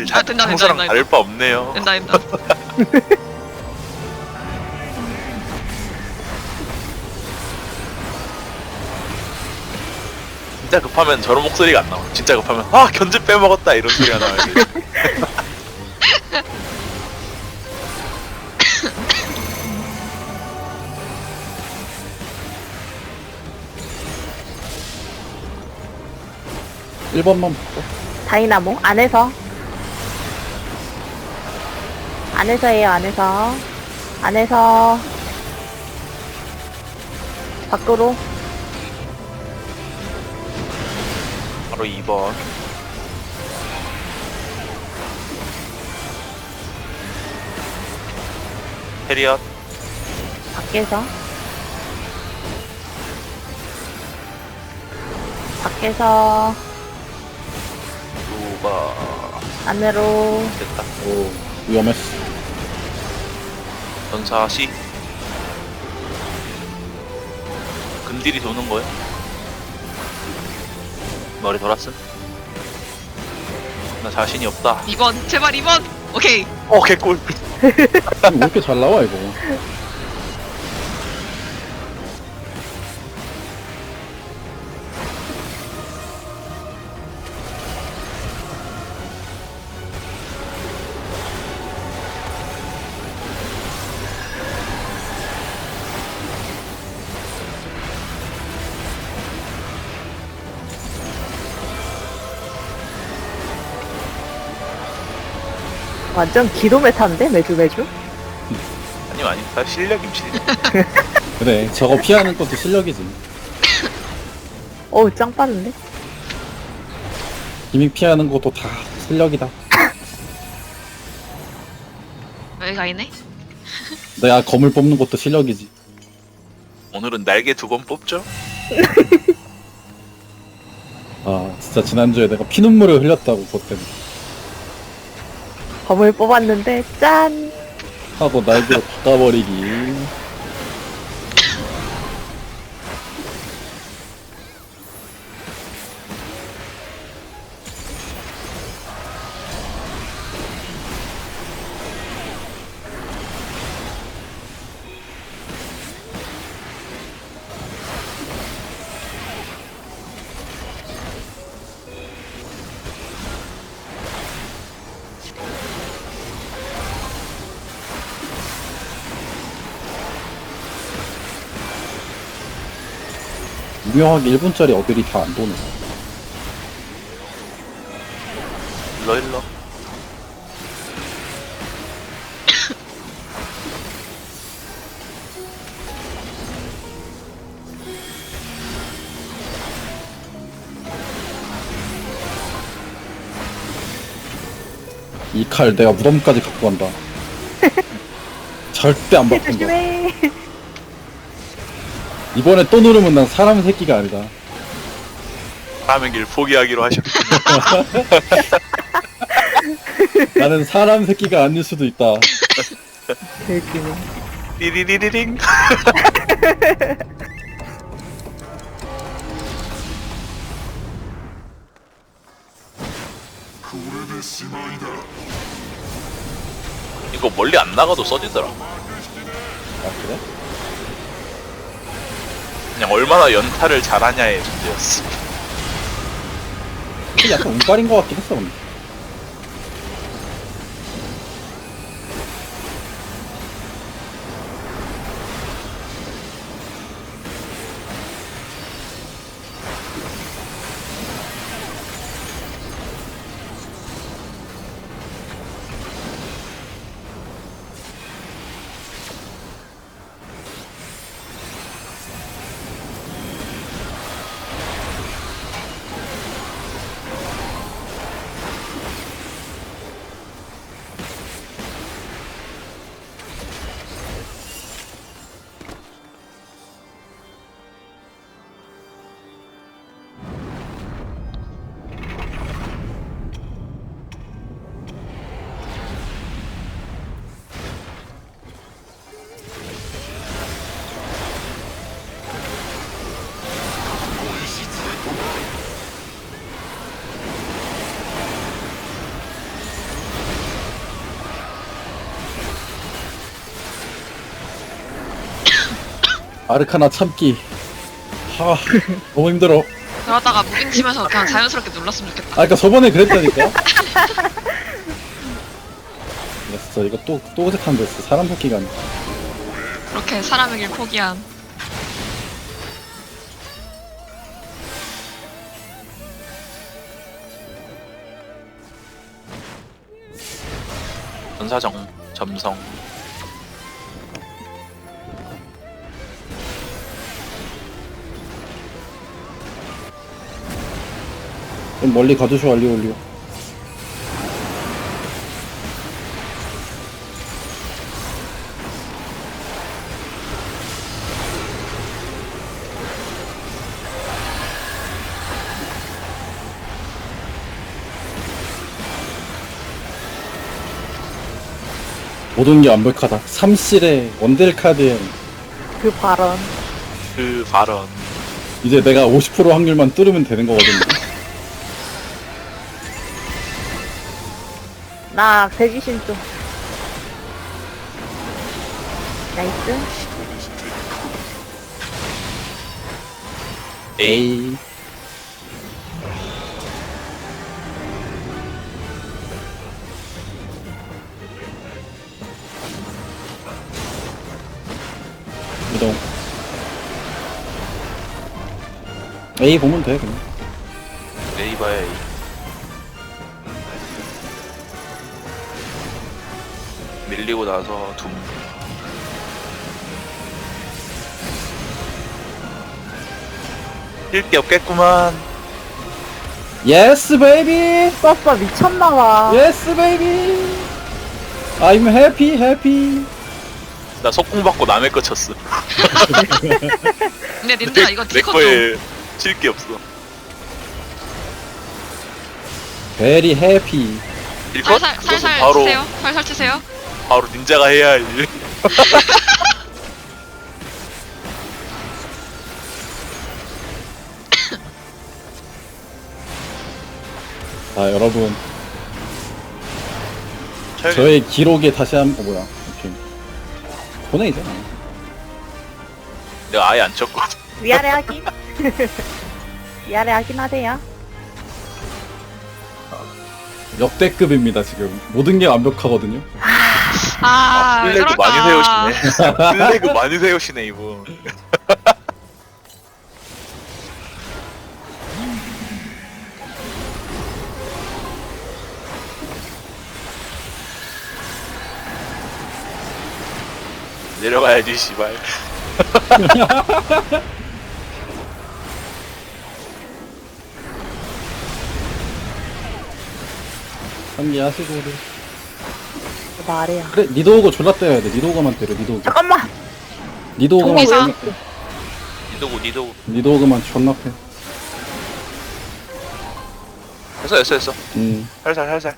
평소랑 자, 아, 된다, 된다, 평소랑 된다, 다를 바 없네요. 된다 된다. 진짜 급하면 저런 목소리가 안 나와. 진짜 급하면 아 견제 빼먹었다 이런 소리가 나와야지. 일번만 바꿔. 다이나모 안에서 안에서예요 안에서. 안에서. 밖으로. 바로 2번. 해리엇. 밖에서. 밖에서. 누가. 안으로. 됐다. 오, 위험했어. 전사 C. 근딜이 도는 거야? 머리 돌았음? 나 자신이 없다. 2번 제발 2번. 오케이. 어 개꿀. 왜 이렇게 잘 나와, 이거? 완전 기도메타인데 매주 매주 아니면 아니 다 실력 임실. 그래, 저거 피하는 것도 실력이지. 어우 짱 빠른데 기믹 피하는 것도 다 실력이다. 여기 가 있네. 내가 검을 뽑는 것도 실력이지. 오늘은 날개 두 번 뽑죠? 아, 진짜 지난주에 내가 피눈물을 흘렸다고, 그것 때문에. 검을 뽑았는데 짠 하고 날개로 바꿔버리기. 유명하게 1분짜리 어들이 다 안 도네. 일러 일러. 이 칼 내가 무덤까지 갖고 간다. 절대 안 바꾼다. 조심해 이번에 또 누르면 난 사람 새끼가 아니다. 다음의 길 포기하기로 하셨군요. 나는 사람 새끼가 아닐 수도 있다. 개웃기네 띠리리리링. 이거 멀리 안 나가도 써지더라. 아 그래? 그냥 얼마나 연타를 잘하냐의 문제였어. 약간 운빨인 것 같긴 했어 근데. 아르카나 참기. 하, 너무 힘들어. 그러다가 무빙 치면서 그냥 자연스럽게 눌렀으면 좋겠다. 아, 그니까 저번에 그랬다니까. 야, 진짜 이거 또, 또 어색한데, 진짜 사람 새끼가 아니야. 그렇게 사람에게 포기한. 전사정 점성 멀리 가주쇼, 알리 올리오. 모든 게 완벽하다. 3실에 원딜 카드에 그 발언. 그 발언 이제 내가 50% 확률만 뚫으면 되는 거거든요. 나 대기신 좀. 나이스. A 이동. A 보면 돼, 그냥. A 밀리고 나서 둠 뛸게 없겠구만 Yes, baby! 썼어 미쳤나봐. Yes, baby! I'm happy, happy. 나 속공 받고 남의 거 쳤어 근데 님들아 이거 내 디코 좀. 거에 칠 게 없어 Very happy. 살살 살살 바로 치세요. 살살 치세요. 바로 닌자가 해야 할 일. 자, 여러분. 철- 저의 기록에 다시 한, 어, 뭐야. 오케이. 보내이잖아. 내가 아예 안 쳤거든 위아래 하기. 위아래 하긴 하세요. 역대급입니다, 지금. 모든 게 완벽하거든요. 아, 왜 플래그 그럴까? 많이 세우시네 플래그 많이 세우시네 이분 내려가야지 씨발 상기하시고. 우리. 말이야. 그래, 니도우고 졸라 때려야 돼. 니도우가만 때려, 니도우가. 잠깐만. 니도우가만 동기사. 존나 패. 니도구 니도구 니도우가만 존나 패. 했어 했어 했어 음. 살살 살살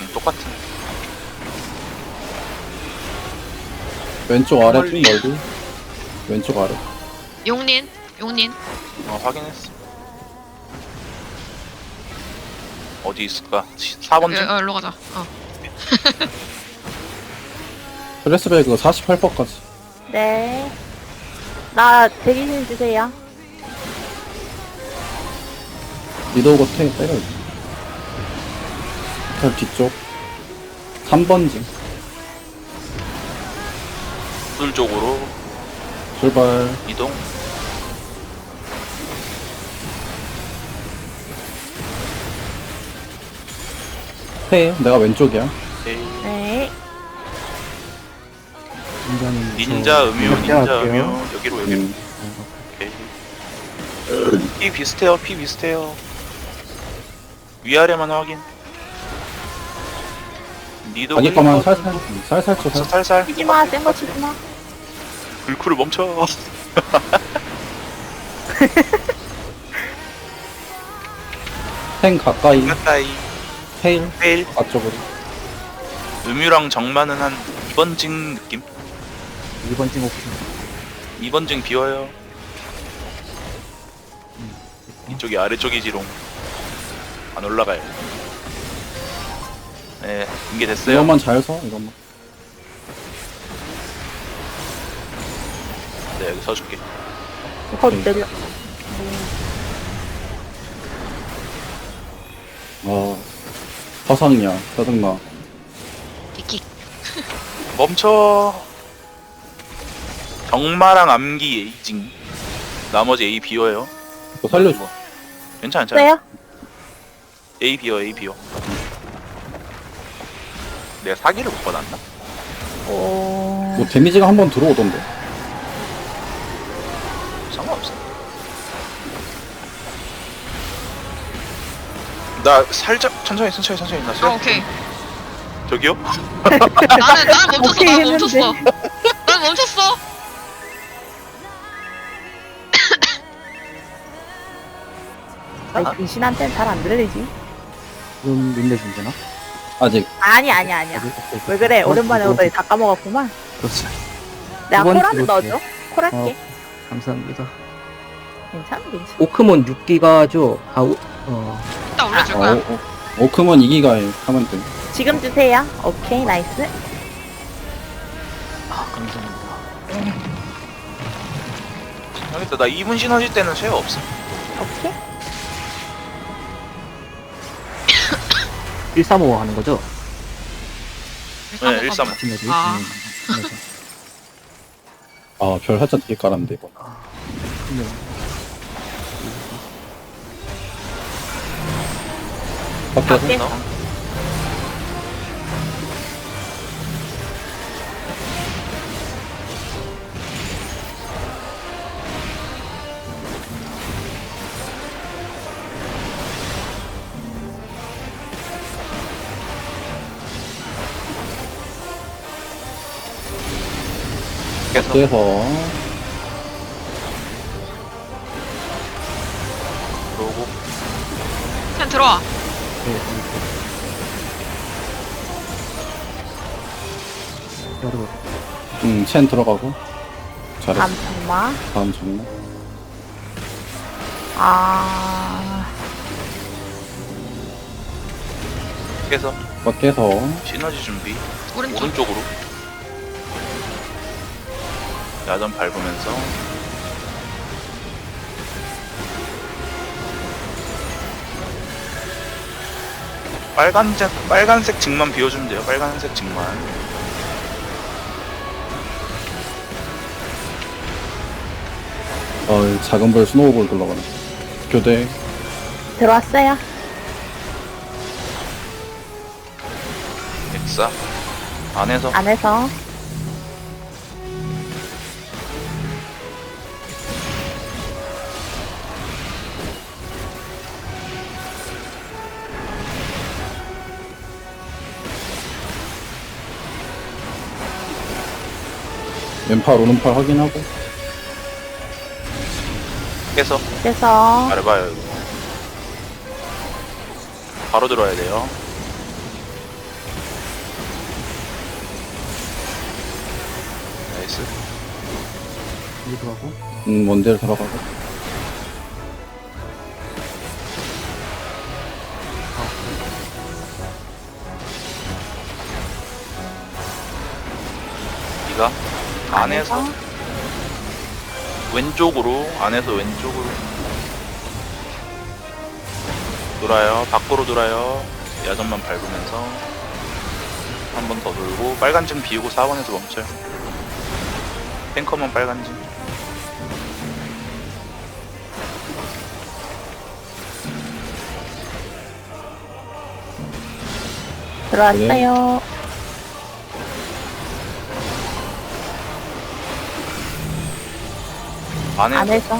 음, 똑같은 왼쪽 아래 좀 멀리. 멀리. 왼쪽 아래. 용린, 용린. 어 확인했어 어디 있을까? 4번 여, 중? 어, 일로 가자. 어. 플래스베이그가 48%까지. 네. 나 대기신 주세요. 니도우가 태 때려. 털 뒤쪽. 3번지. 술 쪽으로 출발. 이동 해. 내가 왼쪽이야. 오케이. 네. 닌자 음유 닌자 음유 여기로 여기로 음. 오케이 피 비슷해요 피 비슷해요 위아래만 확인 니도 자기 거만 살살, 살살 쳐, 서 살살. 살살 치지 마. 센거 치지 마. 불쿨을 멈춰 행 가까이. 가까이 테일. 페일. 앞쪽으로. 음유랑 정마는 한 2번 징 느낌? 2번 찍어 2번 징 비워요. 이쪽이 아래쪽이지롱. 안 올라가요. 네 이게 됐어요. 이것만 잘 서, 이것만. 네 여기 서줄게. 거기 내려. 아 화상이야 짜증나 이기. 멈춰. 경마랑 암기 에이징. 나머지 A 비워요. 또 살려줘. 괜찮아 괜찮아. 써요? A 비워 A 비워 내가 사기를 못 받았나? 오. 뭐 데미지가 한 번 들어오던데 나 살짝 천천히 천천히 천천히 나아 수영 오케이. 저기요? 나는 나는 멈췄어. 오케이 나는 했는데. 멈췄어. 난 멈췄어. 아니, 근신한테는 잘 안 들리지. 지금 린레 준비나? 아직 아니, 아니, 아니야. 오케이. 왜 그래? 어, 오랜만에 이거- 오더니 다 까먹었구만. 그렇지. 내가 주로 넣어줘. 콜할게. 감사합니다. 괜찮아, 괜찮아. 오크몬 6기가죠? 아, 오, 어, 일단 올려줄 어, 거야. 어, 오크먼 2기가에 하면 돼 지금 주세요. 오케이, 나이스. 아, 감사합니다. 알겠다 나 2분 시너지 때는 쉐어 없어 오케이. 135 하는 거죠? 네135 시너지. 아. 음, 시너지. 아별 살짝 되게 깔았는데 이거 그 밖에. 너? 계속 밖에서 여러분, 음 첸 들어가고. 잘했어. 다음 정마. 다음 정말 아. 계속 밖에서. 시너지 준비. 오른쪽. 오른쪽으로. 야전 밟으면서. 빨간색 빨간색 직만 비워주면 돼요. 빨간색 직만 어 작은 별 스노우볼 돌아가네. 교대. 들어왔어요. 엑사? 안에서? 안에서. 왼팔 오른팔 확인하고 깨서 그래서. 밟아요 이거. 바로 들어야 돼요. 나이스. 여기도 하고. 음 들어가고. 네가 안에서 왼쪽으로 안에서 왼쪽으로. 돌아요. 밖으로 돌아요. 야전만 밟으면서 한 번 더 돌고 빨간증 비우고 4번에서 멈춰요. 탱커만 빨간증. 들어왔어요. 안에서 안에서.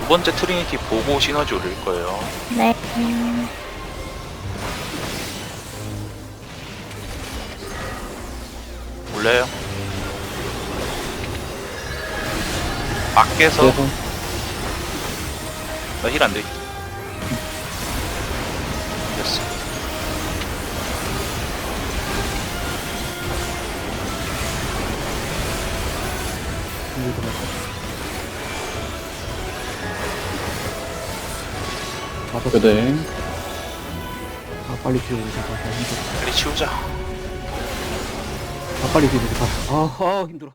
두 번째 트리니티 보고 시너지 올릴 거예요 네. 음, 올려요 밖에서 나 힐 안 돼 맞았어. 교대 하고. 빨리 뒤로 오자. 아, 힘들어. 빨리 치우자 아, 빨리 뒤로 오자. 아, 아, 힘들어.